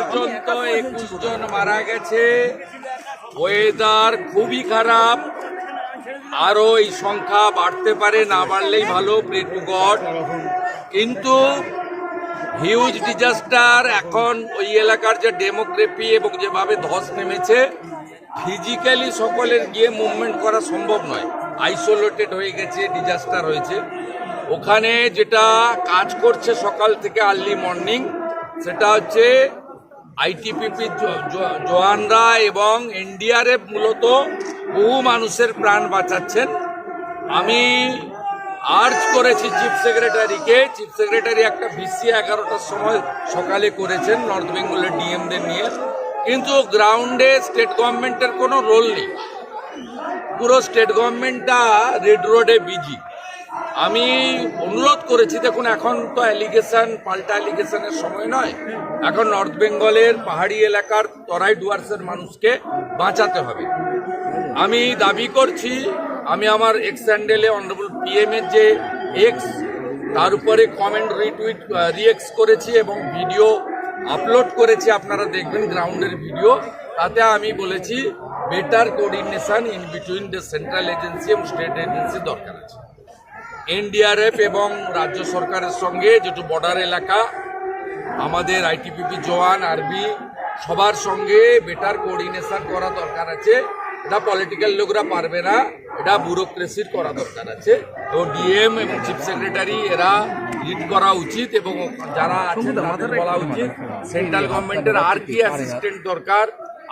পর্যন্ত একুশ জন মারা গেছে। ওয়েদার খুবই খারাপ। আরও এই সংখ্যা বাড়তে পারে না বাড়লেই ভালো প্রে টু গড কিন্তু হিউজ ডিজাস্টার এখন ওই এলাকার যে ডেমোগ্রাফি এবং যেভাবে ধস নেমেছে ফিজিক্যালি সকলের গিয়ে মুভমেন্ট করা সম্ভব নয়। আইসোলেটেড হয়ে গেছে ডিজাস্টার হয়েছে। ওখানে যেটা কাজ করছে সকাল থেকে আর্লি মর্নিং সেটা হচ্ছে আইটিপিপি জওয়ানরা এবং এনডিআরএফ মূলত বহু মানুষের প্রাণ বাঁচাচ্ছেন। আমি আর্জ করেছি চিফ সেক্রেটারিকে চিফ সেক্রেটারি একটা ভিসি এগারোটার সময় সকালে করেছেন নর্থ বেঙ্গলের ডিএমদের নিয়ে। কিন্তু গ্রাউন্ডে স্টেট গভর্নমেন্টের কোনো রোল নেই। পুরো স্টেট গভর্নমেন্টটা রেড রোডে বিজি আমি অনুরোধ করেছি, দেখুন, এখন তো অ্যালিগেশন পাল্টা অ্যালিগেশনের সময় নয়। এখন নর্থ বেঙ্গলের পাহাড়ি এলাকার তরাই ডুয়ার্সের মানুষকে বাঁচাতে হবে। আমি দাবি করছি, আমি আমার এক্স হ্যান্ডেলে অনারেবল পিএম এর যে এক্স তার উপরে কমেন্ট রিটুইট রিয়েক্স করেছি এবং ভিডিও আপলোড করেছি, আপনারা দেখবেন গ্রাউন্ডের ভিডিও তাতে আমি বলেছি better coordination in between the central agency এবং স্টেট এজেন্সি দরকার আছে। এনডিআরএফ এবং রাজ্য সরকারের সঙ্গে যেটু বর্ডার এলাকা আমাদের আইটিপিপি জওয়ান আরবি সবার সঙ্গে বেটার কোঅর্ডিনেশন করা দরকার আছে। এটা পলিটিক্যাল লোকরা পারবে না এটা ব্যুরোক্রেসির করা দরকার আছে। এবং ডিএম এবং চিফ সেক্রেটারি এরা লিড করা উচিত এবং যারা আছে তাদের বলা উচিত সেন্ট্রাল গভর্নমেন্টের আর কি অ্যাসিস্ট্যান্ট দরকার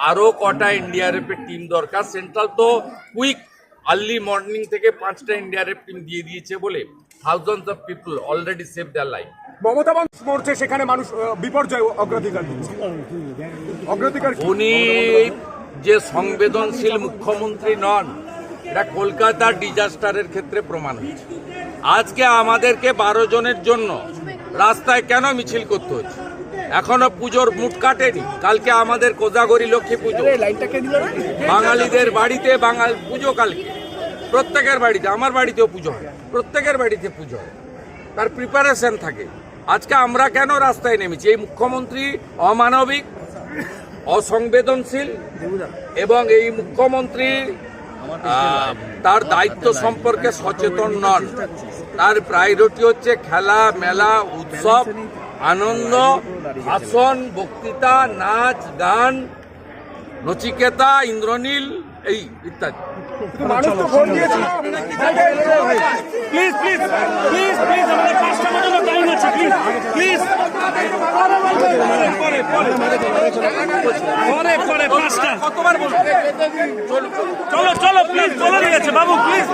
আরও কটা এনডিআরএফ এর টিম দরকার। সেন্ট্রাল তো কুইক আর্লি মর্নিং থেকে পাঁচটা এনডিআরএফ টিম দিয়ে দিয়েছে বলে thousands of people already save their life Mamata মরছে সেখানে মানুষ বিপর্যয় অগ্রাধিকার দিচ্ছে। অগ্রাধিকার উনি যে সংবেদনশীল মুখ্যমন্ত্রী নন এটা কলকাতার ডিজাস্টারের ক্ষেত্রে প্রমাণ আজকে আমাদেরকে বারো জনের জন্য রাস্তায় কেন মিছিল করতে হচ্ছে? এখনও পুজোর মুট কাটেনি। কালকে আমাদের কোজাগরি লক্ষ্মী পুজো। বাঙালিদের বাড়িতে বাঙাল পুজো কালকে। প্রত্যেকের বাড়িতে আমার বাড়িতেও পুজো হয়। প্রত্যেকের বাড়িতে পুজো হয়। তার প্রিপারেশন থাকে। আজকে আমরা কেন রাস্তায় নেমেছি? এই মুখ্যমন্ত্রী অমানবিক অসংবেদনশীল এবং এই মুখ্যমন্ত্রী তার দায়িত্ব সম্পর্কে সচেতন নন। তার প্রায়োরিটি হচ্ছে খেলা মেলা উৎসব আনন্দ ভাষণ বক্তৃতা নাচ গান নচিকেতা ইন্দ্রনীল এই ইত্যাদি মানুষ তো ভোট দিয়েছে প্লিজ প্লিজ প্লিজ প্লিজ আমাদের পাঁচটা পর্যন্ত টাইম আছে প্লিজ প্লিজ পরে পরে পরে পরে পাঁচটা কতবার বলব চলুন চলো চলো প্লিজ চলে গেছে বাবু প্লিজ